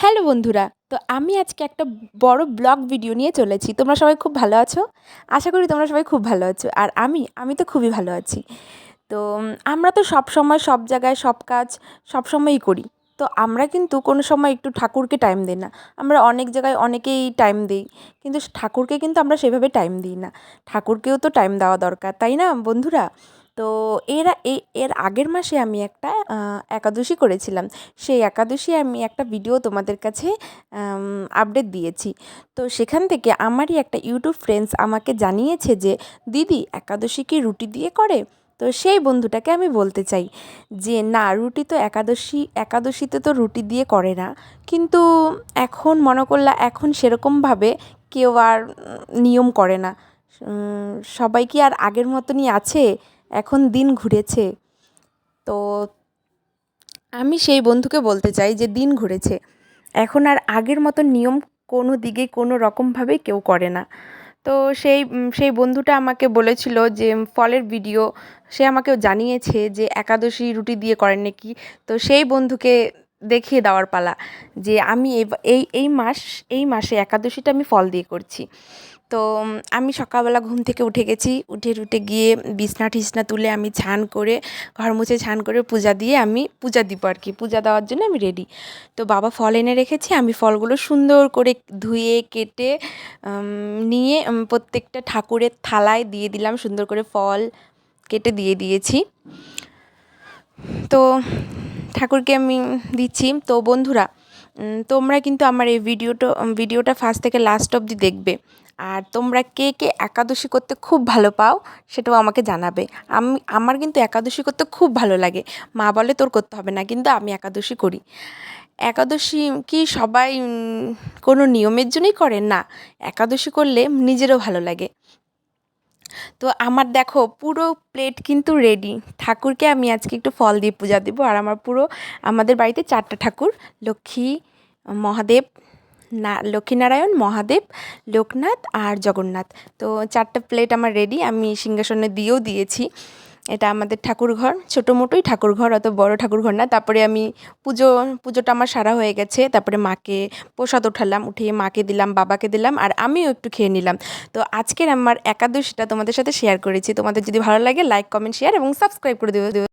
Hello বন্ধুরা, তো আমি আজকে একটা বড় ব্লগ ভিডিও নিয়ে চলেছি। তোমরা সবাই খুব ভালো আছো? আশা করি তোমরা সবাই খুব ভালো আছো। আর আমি আমি তো খুবই ভালো আছি। তো আমরা তো সব সময় সব জায়গায় সব কাজ সব সময়ই করি। তো আমরা কিন্তু কোনো সময় একটু ঠাকুরকে টাইম দিই না। আমরা অনেক জায়গায় অনেকেই টাইম দিই। কিন্তু ঠাকুরকে কিন্তু আমরা সেভাবে টাইম দিই না। ঠাকুরকেও তো টাইম দেওয়া দরকার, তাই না বন্ধুরা? তো এর এর আগের মাসে আমি একটা একাদশী করেছিলাম। সেই একাদশী আমি একটা ভিডিও তোমাদের কাছে আপডেট দিয়েছি। তো সেখান থেকে আমারই একটা ইউটিউব ফ্রেন্ডস আমাকে জানিয়েছে যে, দিদি, একাদশী কি রুটি দিয়ে করে? তো সেই বন্ধুটাকে আমি বলতে চাই যে, না, রুটি তো একাদশী, একাদশীতে তো রুটি দিয়ে করে না। কিন্তু এখন মনে করলা, এখন সেরকমভাবে কেউ আর নিয়ম করে না। সবাই কি আর আগের মতনই আছে? এখন দিন ঘুরেছে। তো আমি সেই বন্ধুকে বলতে চাই যে দিন ঘুরেছে। এখন আর আগের মতো নিয়ম কোনো দিকে কোনো রকমভাবে কেউ করে না। তো সেই সেই বন্ধুটা আমাকে বলেছিল যে ফলের ভিডিও সে আমাকেও জানিয়েছে যে একাদশী রুটি দিয়ে করেন নাকি। তো সেই বন্ধুকে দেখিয়ে দেওয়ার পালা যে আমি এই এই মাস, এই মাসে একাদশীটা আমি ফল দিয়ে করছি। তো আমি সকালবেলা ঘুম থেকে উঠে গেছি। উঠে টুঠে গিয়ে বিছনা টিছনা তুলে আমি ছান করে, ঘর মুছে ছান করে পূজা দিয়ে আমি পূজা দিব আর কি। পূজা দেওয়ার জন্য আমি রেডি তো বাবা ফল এনে রেখেছি, আমি ফলগুলো সুন্দর করে ধুয়ে, কেটে নিয়ে প্রত্যেকটা ঠাকুরের থালায় দিয়ে দিলাম, সুন্দর করে ফল কেটে দিয়ে দিয়েছি। তো ঠাকুরকে আমি দিচ্ছি। তো বন্ধুরা তোমরা কিন্তু আমার এই ভিডিওটা ভিডিওটা ফার্স্ট থেকে লাস্ট অবধি দেখবে। আর তোমরা কে কে একাদশী করতে খুব ভালো পাও সেটাও আমাকে জানাবে। আমি, আমার কিন্তু একাদশী করতে খুব ভালো লাগে। মা বলে তোর করতে হবে না, কিন্তু আমি একাদশী করি। একাদশী কি সবাই কোনো নিয়মের জন্যই করে? না, একাদশী করলে নিজেরও ভালো লাগে। তো আমার দেখো পুরো প্লেট কিন্তু রেডি ঠাকুরকে আমি আজকে একটু ফল দিয়ে পূজা দেবো আর আমার পুরো আমাদের বাড়িতে চারটা ঠাকুর, লক্ষ্মী, মহাদেব, না, লক্ষ্মীনারায়ণ, মহাদেব, লোকনাথ আর জগন্নাথ। তো চারটা প্লেট আমার রেডি আমি সিংহাসনে দিয়েও দিয়েছি। এটা আমাদের ঠাকুরঘর, ছোটো মোটোই ঠাকুরঘর, অত বড় ঠাকুরঘর না। তারপরে আমি পুজো, পুজোটা আমার সারা হয়ে গেছে। তারপরে মাকে প্রসাদ উঠালাম উঠিয়ে মাকে দিলাম, বাবাকে দিলাম, আর আমিও একটু খেয়ে নিলাম। তো আজকের আমার একাদশীটা তোমাদের সাথে শেয়ার করেছি। তোমাদের যদি ভালো লাগে লাইক কমেন্ট শেয়ার এবং সাবস্ক্রাইব করে দেবে